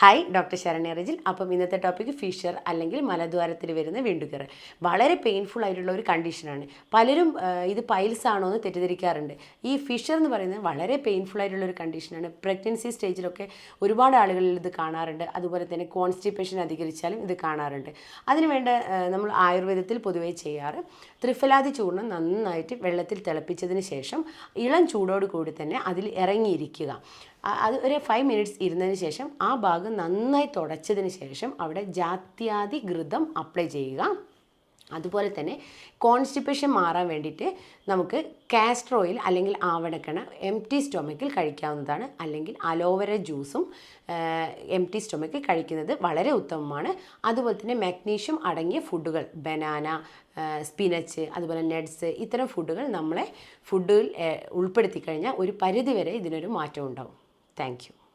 Hi doctor Saranya Rijil. അപ്പം ഇന്നത്തെ topic Fisher അല്ലെങ്കിൽ മലദ്വാരത്തിൽ വരുന്ന വീണ്ടുകയറ് വളരെ പെയിൻഫുൾ ആയിട്ടുള്ള ഒരു കണ്ടീഷനാണ് പലരും ഇത് പൈൽസ് ആണോ എന്ന് തെറ്റിദ്ധരിക്കാറുണ്ട്. ഈ ഫിഷർ എന്ന് പറയുന്നത് വളരെ പെയിൻഫുൾ ആയിട്ടുള്ള ഒരു കണ്ടീഷനാണ് പ്രഗ്നൻസി സ്റ്റേജിലൊക്കെ ഒരുപാട് ആളുകളിൽ ഇത് കാണാറുണ്ട്. അതുപോലെ തന്നെ കോൺസ്റ്റിപ്പേഷൻ അധികരിച്ചാലും ഇത് കാണാറുണ്ട്. അതിനുവേണ്ട നമ്മൾ ആയുർവേദത്തിൽ പൊതുവേ ചെയ്യാറ് ത്രിഫലാദി ചൂർണം നന്നായിട്ട് വെള്ളത്തിൽ തിളപ്പിച്ചതിന് ശേഷം ഇളം ചൂടോട് കൂടി തന്നെ അതിൽ ഇറങ്ങിയിരിക്കുക. അത് ഒരു ഫൈവ് മിനിറ്റ്സ് ഇരുന്നതിന് ശേഷം ആ ഭാഗം നന്നായി തുടച്ചതിന് ശേഷം അവിടെ ജാത്യാതി ഘൃതം അപ്ലൈ ചെയ്യുക. അതുപോലെ തന്നെ കോൺസ്റ്റിപ്പേഷൻ മാറാൻ വേണ്ടിയിട്ട് നമുക്ക് കാസ്റ്റർ ഓയിൽ അല്ലെങ്കിൽ ആവണക്കണ എം ടി സ്റ്റൊമക്കിൽ കഴിക്കാവുന്നതാണ്. അല്ലെങ്കിൽ അലോവര ജ്യൂസും എം ടി സ്റ്റൊമക്കിൽ കഴിക്കുന്നത് വളരെ ഉത്തമമാണ്. അതുപോലെ തന്നെ മാഗ്നീഷ്യം അടങ്ങിയ ഫുഡുകൾ ബനാന സ്പിനച്ച് അതുപോലെ നട്ട്സ് ഇത്തരം ഫുഡുകൾ നമ്മളെ ഫുഡിൽ ഉൾപ്പെടുത്തി കഴിഞ്ഞാൽ ഒരു പരിധിവരെ ഇതിനൊരു മാറ്റം ഉണ്ടാവും. Thank you.